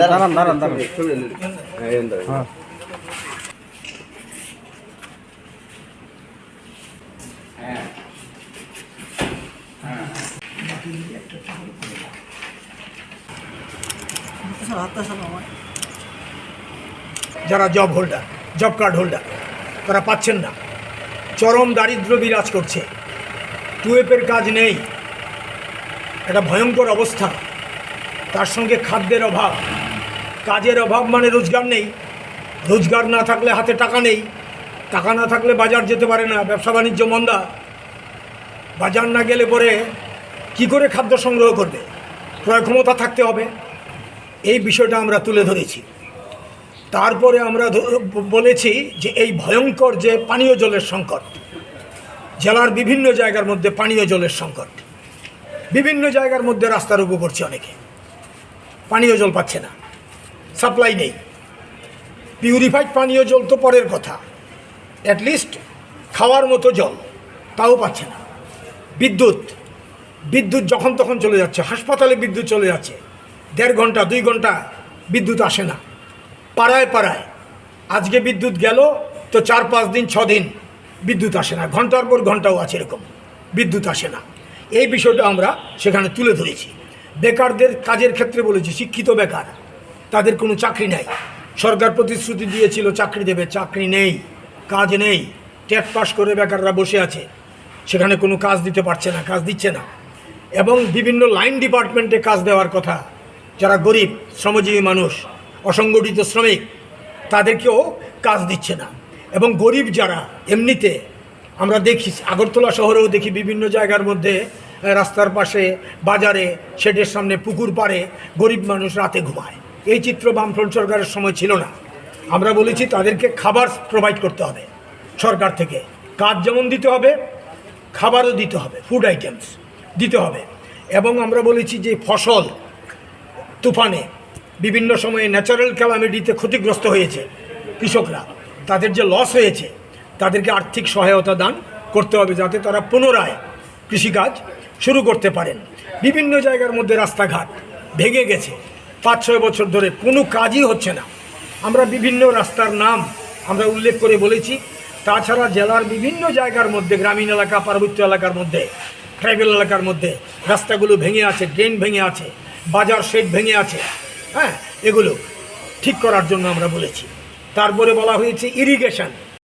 দাঁড়ান দাঁড়ান দাঁড়ান। হ্যাঁ যারা job holder job card holder তারা পাচ্ছেন না। চরম দারিদ্র বিরাজ করছে। টুয়েপের কাজ নেই। একটা ভয়ঙ্কর অবস্থা। তার সঙ্গে খাদ্যের অভাব। কাজের অভাব মানে রোজগার নেই। রোজগার না থাকলে হাতে টাকা নেই। টাকা না থাকলে বাজার যেতে পারে না। ব্যবসা বাণিজ্য মন্দা। বাজার না গেলে পরে কি করে খাদ্য সংগ্রহ করবে? ক্রয় ক্ষমতা থাকতে হবে। এই বিষয়টা আমরা তুলে ধরেছি। তারপরে আমরা বলেছি যে এই ভয়ঙ্কর যে পানীয় জলের সংকট জেলার বিভিন্ন জায়গার মধ্যে পানীয় জলের সংকট। বিভিন্ন জায়গার মধ্যে রাস্তার রোগু করছে অনেকে। পানীয় জল পাচ্ছে না। সাপ্লাই নেই। পিউরিফাইড পানীয় জল তো পরের কথা। অ্যাটলিস্ট খাওয়ার মতো জল তাও পাচ্ছে না। বিদ্যুৎ বিদ্যুৎ যখন তখন চলে যাচ্ছে। হাসপাতালে বিদ্যুৎ চলে যাচ্ছে। দেড় ঘণ্টা, দুই ঘণ্টা বিদ্যুৎ আসে না। পাড়ায় পাড়ায়। আজকে বিদ্যুৎ গেল, তো চার পাঁচ দিন, ছ দিন বিদ্যুৎ আসে না। ঘণ্টার পর ঘন্টাও আছে এরকম। বিদ্যুৎ আসে না। এই বিষয়টা আমরা সেখানে তুলে ধরেছি। বেকারদের কাজের ক্ষেত্রে বলেছি, শিক্ষিত বেকার, তাদের কোনো চাকরি নাই। সরকার প্রতিশ্রুতি দিয়েছিল, চাকরি দেবে, চাকরি নেই, কাজ নেই। টেট পাস করে বেকাররা বসে আছে। সেখানে কোনো কাজ দিতে পারছে না, কাজ দিচ্ছে না। এবং বিভিন্ন লাইন ডিপার্টমেন্টে কাজ দেওয়ার কথা, যারা গরিব, শ্রমজীবী মানুষ, অসংগঠিত শ্রমিক, তাদেরকেও কাজ দিচ্ছে না। এবং গরিব যারা, এমনিতে আমরা দেখি, আগরতলা শহরেও দেখি বিভিন্ন জায়গার মধ্যে রাস্তার পাশে, বাজারে, শেডের সামনে পুকুর পাড়ে গরিব মানুষ রাতে ঘুমায়। এই চিত্র বামফ্রন্ট সরকারের সময় ছিল না। আমরা বলেছি তাদেরকে খাবার প্রোভাইড করতে হবে সরকার থেকে। কাজ যেমন দিতে হবে, খাবারও দিতে হবে ফুড আইটেমস দিতে হবে। এবং আমরা বলেছি যে ফসল তুফানে বিভিন্ন সময়ে ন্যাচারাল ক্যালামিটিতে ক্ষতিগ্রস্ত হয়েছে কৃষকরা। তাদের যে লস হয়েছে, তাদেরকে আর্থিক সহায়তা দান করতে হবে যাতে তারা পুনরায় কৃষিকাজ শুরু করতে পারেন। বিভিন্ন জায়গার মধ্যে রাস্তাঘাট ভেঙে গেছে। পাঁচ, ছয় বছর ধরে কোনো কাজই হচ্ছে না। আমরা বিভিন্ন রাস্তার নাম আমরা উল্লেখ করে বলেছি। তাছাড়া জেলার বিভিন্ন জায়গার মধ্যে, গ্রামীণ এলাকা, পার্বত্য এলাকার মধ্যে, ট্রাইবেল এলাকার মধ্যে রাস্তাগুলো ভেঙে আছে, ড্রেন ভেঙে আছে, বাজার শেড ভেঙে আছে। হ্যাঁ এগুলো ঠিক করার জন্য আমরা বলেছি। তারপরে বলা হয়েছে ইরিগেশন